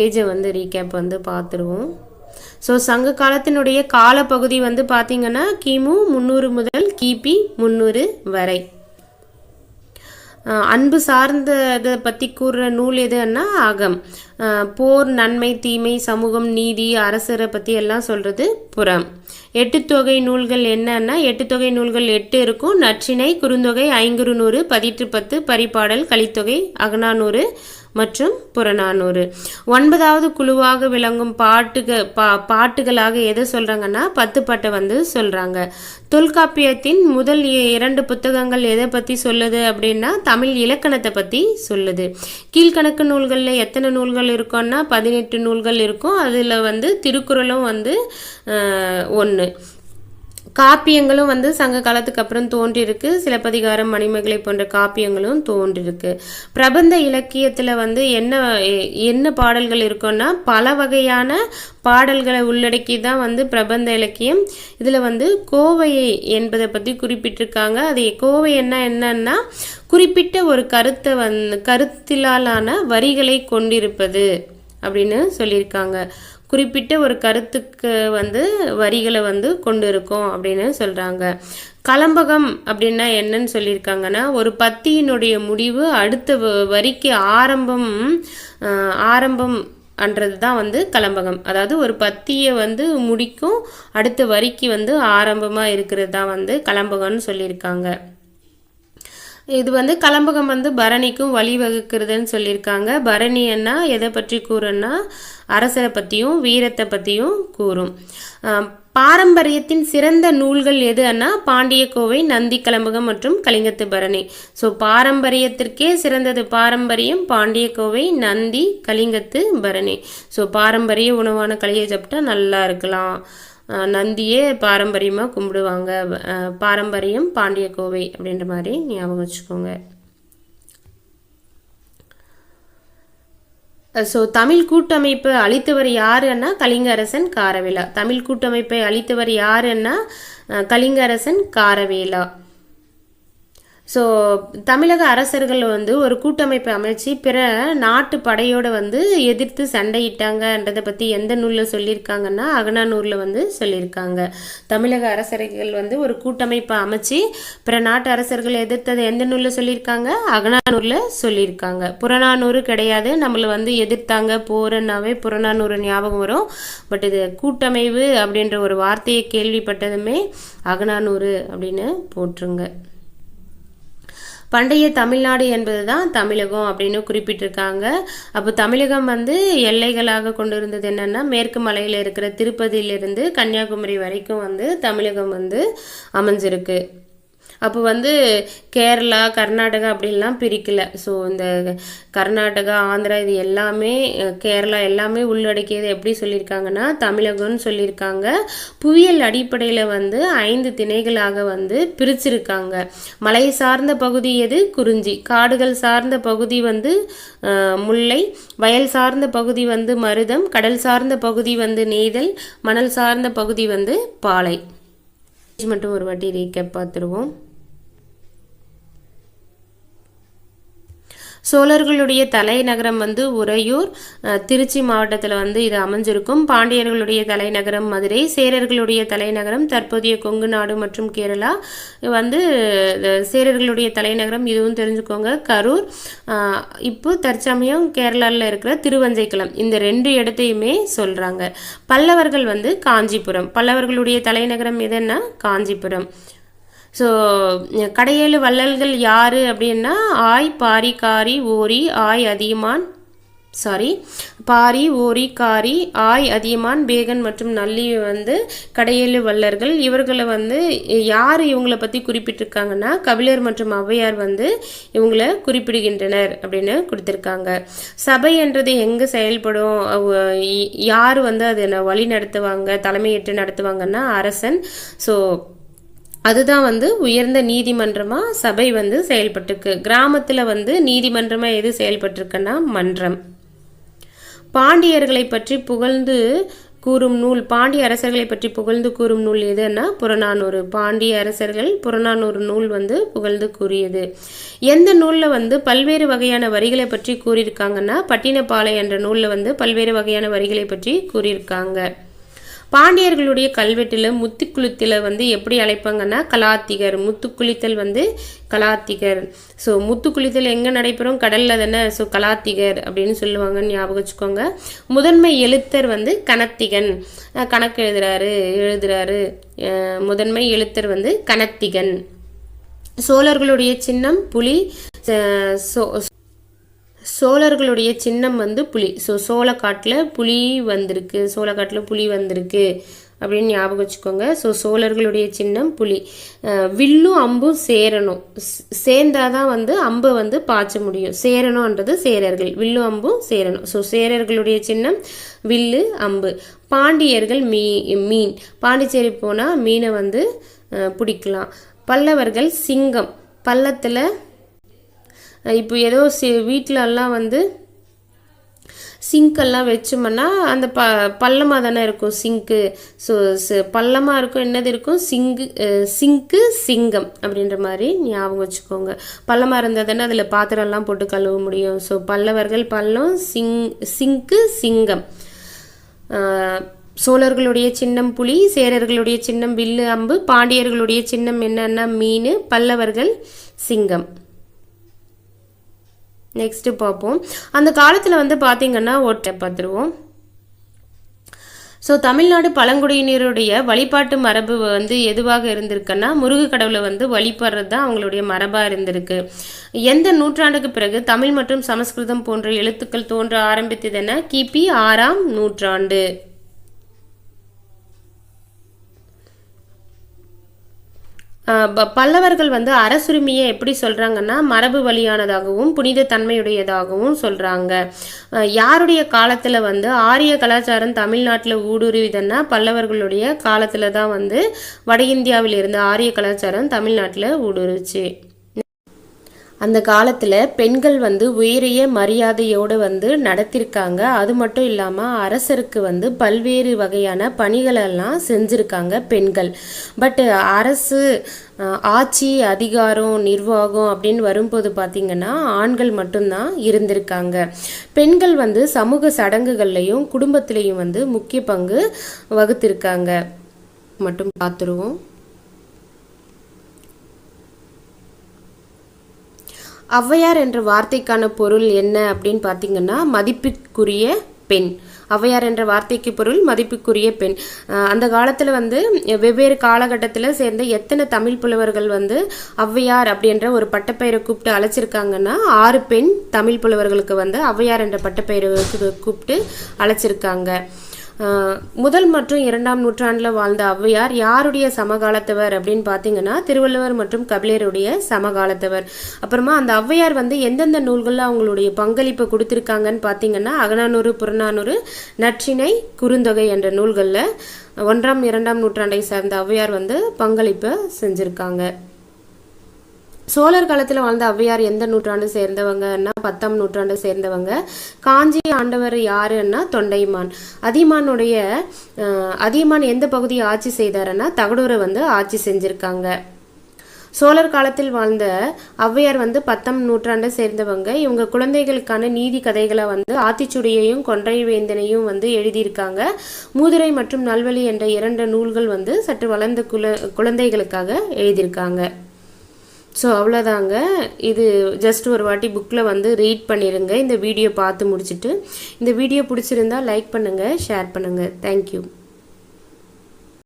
பேஜை வந்து ரீகேப் வந்து பார்த்துருவோம். ஸோ சங்க காலத்தினுடைய காலப்பகுதி வந்து பார்த்திங்கன்னா கிமு முந்நூறு முதல் கிபி முந்நூறு வரை. அன்பு சார்ந்ததை பற்றி கூறுற நூல் எதுன்னா அகம். போர் நன்மை தீமை சமூகம் நீதி அரசரை பற்றி எல்லாம் சொல்கிறது புறம். எட்டு தொகை நூல்கள் என்னன்னா எட்டு தொகை நூல்கள் எட்டு இருக்கும். நற்றினை குறுந்தொகை ஐங்குறு நூறு பதிற்று பத்து பரிபாடல் கலித்தொகை அகநானூறு மற்றும் புறநானூறு. ஒன்பதாவது குழுவாக விளங்கும் பாட்டுக பா பாட்டுகளாக எதை சொல்கிறாங்கன்னா பத்து பாட்டை வந்து சொல்கிறாங்க தொல்காப்பியத்தின் முதல் இரண்டு புத்தகங்கள் எதை பற்றி சொல்லுது அப்படின்னா தமிழ் இலக்கணத்தை பற்றி சொல்லுது. கீழ்கணக்கு நூல்களில் எத்தனை நூல்கள் இருக்கும்னா பதினெட்டு நூல்கள் இருக்கும். அதில் வந்து திருக்குறளும் வந்து ஒன்று காப்பியங்களும் வந்து சங்க காலத்துக்கு அப்புறம் தோன்றியிருக்கு. சிலப்பதிகாரம் மணிமேகலை போன்ற காப்பியங்களும் தோன்றியிருக்கு. பிரபந்த இலக்கியத்தில் வந்து என்ன என்ன பாடல்கள் இருக்கும்னா பல வகையான பாடல்களை உள்ளடக்கி தான் வந்து பிரபந்த இலக்கியம். இதில் வந்து கோவையை என்பதை பற்றி குறிப்பிட்டிருக்காங்க. அது கோவை என்ன என்னன்னா குறிப்பிட்ட ஒரு கருத்தை வந் கருத்திலாலான வரிகளை கொண்டிருப்பது அப்படின்னு சொல்லியிருக்காங்க. குறிப்பிட்ட ஒரு கருத்துக்கு வந்து வரிகளை வந்து கொண்டு இருக்கும் அப்படின்னு சொல்கிறாங்க கலம்பகம் அப்படின்னா என்னன்னு சொல்லியிருக்காங்கன்னா ஒரு பத்தியினுடைய முடிவு அடுத்த வ- வரிக்கு ஆரம்பம் ஆரம்பம் அன்றது தான் வந்து கலம்பகம். அதாவது ஒரு பத்தியை வந்து முடிக்கும் அடுத்த வரிக்கு வந்து ஆரம்பமாக இருக்கிறது தான் வந்து கலம்பகம்னு சொல்லியிருக்காங்க. இது வந்து கலம்பகம் வந்து பரணிக்கும் வழிவகுக்கிறதுன்னு சொல்லியிருக்காங்க. பரணின்னா எதை பற்றி கூறுன்னா அரசரை பற்றியும் வீரத்தை பற்றியும் கூறும். பாரம்பரியத்தின் சிறந்த நூல்கள் எதுன்னா பாண்டிய கோவை நந்தி கலம்பகம் மற்றும் கலிங்கத்து பரணி. ஸோ பாரம்பரியத்திற்கே சிறந்தது பாரம்பரியம் பாண்டிய கோவை நந்தி கலிங்கத்து பரணி. ஸோ பாரம்பரிய உணவான களியை சாப்பிட்டா நல்லா இருக்கலாம். நந்தியே பாரம்பரியமாக கும்பிடுவாங்க. பாரம்பரியம் பாண்டிய கோவை அப்படின்ற மாதிரி ஞாபகம் வச்சுக்கோங்க. ஸோ தமிழ் கூட்டமைப்பு அழித்தவர் யாருன்னா கலிங்க அரசன் காரவேலா. தமிழ் கூட்டமைப்பை அழித்தவர் யாருன்னா கலிங்கரசன் கலிங்க அரசன் காரவேலா. ஸோ தமிழக அரசர்கள் வந்து ஒரு கூட்டமைப்பை அமைச்சு பிற நாட்டு படையோடு வந்து எதிர்த்து சண்டையிட்டாங்கன்றதை பற்றி எந்த நூலில் சொல்லியிருக்காங்கன்னா அகநானூரில் வந்து சொல்லியிருக்காங்க. தமிழக அரசர்கள் வந்து ஒரு கூட்டமைப்பை அமைச்சு பிற நாட்டு அரசர்கள் எதிர்த்ததை எந்த நூலில் சொல்லியிருக்காங்க? அகனானூரில் சொல்லியிருக்காங்க. புறநானூறு கிடையாது. நம்மளை வந்து எதிர்த்தாங்க. போறன்னாவே புறநானூறு ஞாபகம் வரும். பட் இது கூட்டமைவு அப்படின்ற ஒரு வார்த்தையை கேள்விப்பட்டதுமே அகநானூறு அப்படின்னு போட்டுருங்க. பண்டைய தமிழ்நாடு என்பது தான் தமிழகம் அப்படின்னு குறிப்பிட்டிருக்காங்க. அப்போ தமிழகம் வந்து எல்லைகளாக கொண்டு இருந்தது மேற்கு மலையில் இருக்கிற திருப்பதியிலிருந்து கன்னியாகுமரி வரைக்கும் வந்து தமிழகம் வந்து அமைஞ்சிருக்கு. அப்போ வந்து கேரளா கர்நாடகா அப்படின்லாம் பிரிக்கல. ஸோ இந்த கர்நாடகா ஆந்திரா இது எல்லாமே கேரளா எல்லாமே உள்ளடக்கியது எப்படி சொல்லியிருக்காங்கன்னா தமிழகம்னு சொல்லியிருக்காங்க. புவியியல் அடிப்படையில் வந்து ஐந்து திணைகளாக வந்து பிரிச்சிருக்காங்க. மலை சார்ந்த பகுதி எது? குறிஞ்சி. காடுகள் சார்ந்த பகுதி வந்து முல்லை. வயல் சார்ந்த பகுதி வந்து மருதம். கடல் சார்ந்த பகுதி வந்து நெய்தல். மணல் சார்ந்த பகுதி வந்து பாலை. மட்டும் ஒரு வாட்டி ரீகேப் பார்த்துருவோம். சோழர்களுடைய தலைநகரம் வந்து உறையூர். திருச்சி மாவட்டத்தில் வந்து இது அமைஞ்சிருக்கும். பாண்டியர்களுடைய தலைநகரம் மதுரை சேரர்களுடைய தலைநகரம் தற்போதைய கொங்கு நாடு மற்றும் கேரளா. வந்து சேரர்களுடைய தலைநகரம் இதுவும் தெரிஞ்சுக்கோங்க. கரூர். இப்போ தற்சமயம் கேரளாவில் இருக்கிற திருவஞ்சைக்குளம். இந்த ரெண்டு இடத்தையுமே சொல்கிறாங்க பல்லவர்கள் வந்து காஞ்சிபுரம். பல்லவர்களுடைய தலைநகரம் எதுன்னா காஞ்சிபுரம். ஸோ கடையேழு வள்ளல்கள் யார் அப்படின்னா ஆய் பாரி காரி ஓரி ஆய் அதியமான் சாரி பாரி ஓரி காரி ஆய் அதியமான் பேகன் மற்றும் நல்லி வந்து கடையேழு வல்லர்கள் இவர்களை வந்து யார் இவங்களை பற்றி குறிப்பிட்டிருக்காங்கன்னா கபிலர் மற்றும் ஔவையார் வந்து இவங்களை குறிப்பிடுகின்றனர் அப்படின்னு கொடுத்துருக்காங்க. சபை என்றது எங்கே செயல்படும்? அவ- யார் வந்து அதை வழி நடத்துவாங்க தலைமையேற்று நடத்துவாங்கன்னா அரசன். ஸோ அதுதான் வந்து உயர்ந்த நீதிமன்றமாக சபை வந்து செயல்பட்டுருக்கு. கிராமத்தில் வந்து நீதிமன்றமாக எது செயல்பட்டிருக்குன்னா மன்றம். பாண்டியர்களை பற்றி புகழ்ந்து கூறும் நூல் பாண்டிய அரசர்களை பற்றி புகழ்ந்து கூறும் நூல் எதுன்னா புறநானூறு. பாண்டிய அரசர்கள் புறநானூறு நூல் வந்து புகழ்ந்து கூறியது. எந்த நூலில் வந்து பல்வேறு வகையான வரிகளை பற்றி கூறியிருக்காங்கன்னா பட்டினப்பாலை என்ற நூலில் வந்து பல்வேறு வகையான வரிகளை பற்றி கூறியிருக்காங்க. பாண்டியர்களுடைய கல்வெட்டில் முத்துக்குளித்தில் வந்து எப்படி அழைப்பாங்கன்னா கலாத்திகர். முத்துக்குளித்தல் வந்து கலாத்திகர். ஸோ முத்துக்குளித்தல் எங்கே நடைபெறும்? கடலில் தானே. ஸோ கலாத்திகர் அப்படின்னு சொல்லுவாங்கன்னு ஞாபகம் வச்சுக்கோங்க. முதன்மை எழுத்தர் வந்து கனத்திகன். கணக்கு எழுதுறாரு எழுதுறாரு. முதன்மை எழுத்தர் வந்து கனத்திகன். சோழர்களுடைய சின்னம் புலி சோ சோழர்களுடைய சின்னம் வந்து புலி. ஸோ சோளக்காட்டில் புலி வந்திருக்கு. சோளக்காட்டில் புலி வந்திருக்கு அப்படின்னு ஞாபகம் வச்சுக்கோங்க. ஸோ சோழர்களுடைய சின்னம் புலி. வில்லும் அம்பும் சேரணும். சேர்ந்தால் சேர்ந்தாதான் வந்து அம்பை வந்து பாய்ச்ச முடியும். சேரணுன்றது சேரர்கள். வில்லும் அம்பும் சேரணும். ஸோ சேரர்களுடைய சின்னம் வில்லு அம்பு. பாண்டியர்கள் மீ மீன். பாண்டிச்சேரி போனால் மீனை வந்து பிடிக்கலாம். பல்லவர்கள் சிங்கம். பள்ளத்தில் இப்போ ஏதோ சி வீட்டிலலாம் வந்து சிங்க்கெல்லாம் வச்சோம்னா அந்த ப பள்ளமாக தானே இருக்கும் சிங்க்கு ஸோ பள்ளமாக இருக்கும் என்னது இருக்கும்? சிங்கு சிங்க்கு சிங்கம் அப்படின்ற மாதிரி ஞாபகம் வச்சுக்கோங்க. பள்ளமாக இருந்தால் தானே அதில் பாத்திரம்லாம் போட்டு கழுவ முடியும். ஸோ பல்லவர்கள் பள்ளம் சிங் சிங்க்கு சிங்கம். சோழர்களுடைய சின்னம் புலி சேரர்களுடைய சின்னம் வில்லு அம்பு பாண்டியர்களுடைய சின்னம் என்னன்னா மீன் பல்லவர்கள் சிங்கம். நெக்ஸ்ட்டு பார்ப்போம். அந்த காலத்தில் வந்து பார்த்தீங்கன்னா ஓட்டை பார்த்துருவோம். ஸோ தமிழ்நாடு பழங்குடியினருடைய வழிபாட்டு மரபு வந்து எதுவாக இருந்திருக்குன்னா முருகு கடவுளை வந்து வழிபடுறது தான் அவங்களுடைய மரபாக இருந்திருக்கு. எந்த நூற்றாண்டுக்கு பிறகு தமிழ் மற்றும் சமஸ்கிருதம் போன்ற எழுத்துக்கள் தோன்ற ஆரம்பித்ததுன்னா கிபி ஆறாம் நூற்றாண்டு ஆஹ் ப- பல்லவர்கள் வந்து அரசுரிமையை எப்படி சொல்கிறாங்கன்னா மரபு வழியானதாகவும் புனித தன்மையுடையதாகவும் சொல்கிறாங்க யாருடைய காலத்தில் வந்து ஆரிய கலாச்சாரம் தமிழ்நாட்டில் ஊடுருவிதுன்னா பல்லவர்களுடைய காலத்தில் தான் வந்து வட இந்தியாவில் இருந்த ஆரிய கலாச்சாரம் தமிழ்நாட்டில் ஊடுருச்சு. அந்த காலத்தில் பெண்கள் வந்து உயரிய மரியாதையோடு வந்து நடத்திருக்காங்க. அது மட்டும் இல்லாமல் அரசருக்கு வந்து பல்வேறு வகையான பணிகளெல்லாம் செஞ்சுருக்காங்க பெண்கள். பட் அரசு ஆட்சி அதிகாரம் நிர்வாகம் அப்படின்னு வரும்போது பார்த்திங்கன்னா ஆண்கள் மட்டும்தான் இருந்திருக்காங்க. பெண்கள் வந்து சமூக சடங்குகள்லையும் குடும்பத்திலையும் வந்து முக்கிய பங்கு வகுத்திருக்காங்க. மட்டும் பார்த்துருவோம் ஔவையார் என்ற வார்த்தைக்கான பொருள் என்ன அப்படின்னு பார்த்தீங்கன்னா மதிப்பிற்குரிய பெண். ஔவையார் என்ற வார்த்தைக்கு பொருள் மதிப்புக்குரிய பெண். அந்த காலத்தில் வந்து வெவ்வேறு காலகட்டத்தில் சேர்ந்த எத்தனை தமிழ் புலவர்கள் வந்து ஔவையார் அப்படின்ற ஒரு பட்டப்பெயரை கூப்பிட்டு அழைச்சிருக்காங்கன்னா ஆறு பெண் தமிழ் புலவர்களுக்கு வந்து ஔவையார் என்ற பட்டப்பெயரை கூப்பிட்டு அழைச்சிருக்காங்க. முதல் மற்றும் இரண்டாம் நூற்றாண்டில் வாழ்ந்த ஔவையார் யாருடைய சமகாலத்தவர் அப்படின்னு பார்த்தீங்கன்னா திருவள்ளுவர் மற்றும் கபிலருடைய சமகாலத்தவர். அப்புறமா அந்த ஔவையார் வந்து எந்தெந்த நூல்களில் அவங்களுடைய பங்களிப்பை கொடுத்துருக்காங்கன்னு பார்த்தீங்கன்னா அகநானூறு புறநானூறு நற்றிணை குறுந்தொகை என்ற நூல்களில் ஒன்றாம் இரண்டாம் நூற்றாண்டை சார்ந்த ஔவையார் வந்து பங்களிப்பை செஞ்சுருக்காங்க. சோழர் காலத்தில் வாழ்ந்த ஔவையார் எந்த நூற்றாண்டு சேர்ந்தவங்கன்னா பத்தாம் நூற்றாண்டு சேர்ந்தவங்க. காஞ்சி ஆண்டவர் யாருன்னா தொண்டைமான். அதியமானுடைய அஹ், அதியமான் எந்த பகுதியை ஆட்சி செய்தாருன்னா தகடூரை வந்து ஆட்சி செஞ்சுருக்காங்க. சோழர் காலத்தில் வாழ்ந்த ஔவையார் வந்து பத்தாம் நூற்றாண்டை சேர்ந்தவங்க. இவங்க குழந்தைகளுக்கான நீதி கதைகளை வந்து ஆத்திச்சுடியையும் கொன்றை வேந்தனையும் வந்து எழுதியிருக்காங்க. மூதுரை மற்றும் நல்வழி என்ற இரண்டு நூல்கள் வந்து சற்று வளர்ந்த குழந்தைகளுக்காக எழுதியிருக்காங்க. ஸோ அவ்வளோதாங்க இது ஜஸ்ட் ஒரு வாட்டி புக்கில் வந்து ரீட் பண்ணிடுங்க இந்த வீடியோ பார்த்து முடிச்சுட்டு. இந்த வீடியோ பிடிச்சிருந்தா லைக் பண்ணுங்கள் ஷேர் பண்ணுங்கள் தேங்க்யூ